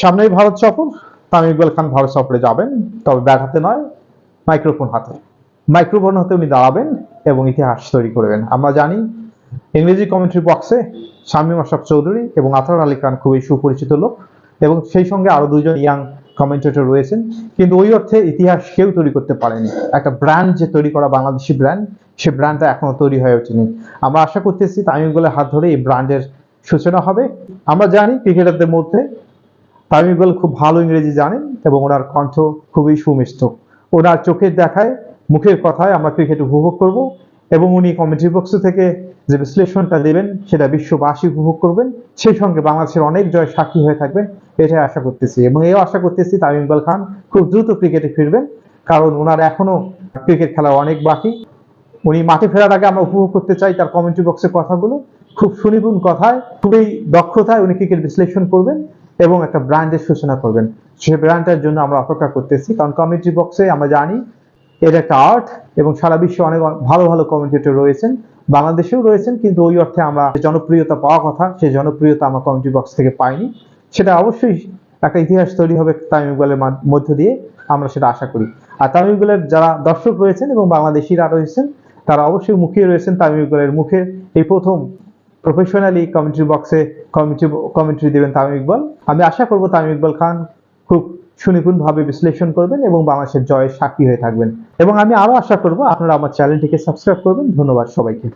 সামনেই ভারত সফর। তামিম ইকবাল খান ভারত সফরে যাবেন, তবে ব্যাট হাতে নয়, মাইক্রোফোন হাতে। মাইক্রোফোন হাতে উনি দাঁড়াবেন এবং ইতিহাস তৈরি করবেন। আমরা জানি, ইংরেজি কমেন্ট্রি বক্সে শামীম আশরাফ চৌধুরী এবং আতর আলী খান খুবই সুপরিচিত লোক এবং সেই সঙ্গে আরও দুজন ইয়াং কমেন্টেটর রয়েছেন। কিন্তু ওই অর্থে ইতিহাস কেউ তৈরি করতে পারেনি। একটা ব্র্যান্ড যে তৈরি করা বাংলাদেশি ব্র্যান্ড সে ব্র্যান্ডটা এখনও তৈরি হয়ে ওঠেনি। আমরা আশা করতেছি তামিম ইকবালের হাত ধরে এই ব্র্যান্ডের সূচনা হবে। আমরা জানি ক্রিকেটারদের মধ্যে তামিম ইকবাল খুব ভালো ইংরেজি জানেন এবং ওনার কণ্ঠ খুবই সুমিষ্ট। ওনার চোখের দেখায়, মুখের কথায় আমরা ক্রিকেট উপভোগ করব এবং উনি কমেন্ট্রি বক্স থেকে যে বিশ্লেষণটা দেবেন, সেটা বিশ্ববাসী উপভোগ করবেন। সেই সঙ্গে বাংলাদেশের অনেক জয় সাক্ষী হয়ে থাকবেন, এটাই আশা করতেছি। এবং এও আশা করতেছি তামিম ইকবাল খান খুব দ্রুত ক্রিকেটে ফিরবেন, কারণ ওনার এখনও ক্রিকেট খেলা অনেক বাকি। উনি মাঠে ফেরার আগে আমরা উপভোগ করতে চাই তার কমেন্ট্রি বক্সের কথাগুলো। খুব সুনিপুণ কথায়, খুবই দক্ষতায় উনি ক্রিকেট বিশ্লেষণ করবেন। এবং একটা ব্র্যান্ডের সূচনা করবেন। সেই ব্র্যান্ডটার জন্য আমরা অপেক্ষা করতেছি। কারণ কমেন্ট্রি বক্সে আমরা জানি এটা একটা আর্ট এবং সারা বিশ্বে অনেক ভালো ভালো কমেন্টেটর রয়েছেন। বাংলাদেশেও রয়েছেন, কিন্তু ওই অর্থে আমরা জনপ্রিয়তা পাওয়া কথা সেই জনপ্রিয়তা আমরা কমেন্ট্রি বক্স থেকে পাইনি। সেটা অবশ্যই একটা ইতিহাস তৈরি হবে তামিম মধ্য দিয়ে। আমরা সেটা আশা করি। আর তামিম ইকবালের যারা দর্শক রয়েছেন এবং বাংলাদেশিরা রয়েছেন, তারা অবশ্যই মুখিয়ে রয়েছেন তামিম ইকবালের মুখে। এই প্রথম প্রফেশনালি কমেন্ট্রি বক্সে কমেন্ট্রি কমেন্ট্রি দেবেন তামিম ইকবাল। আমি আশা করব তামিম ইকবাল খান খুব সুনিপুণভাবে বিশ্লেষণ করবেন এবং বাংলাদেশের জয়ের সাক্ষী হয়ে থাকবেন। এবং আমি আরও আশা করব আপনারা আমার চ্যানেলটিকে সাবস্ক্রাইব করবেন। ধন্যবাদ সবাইকে।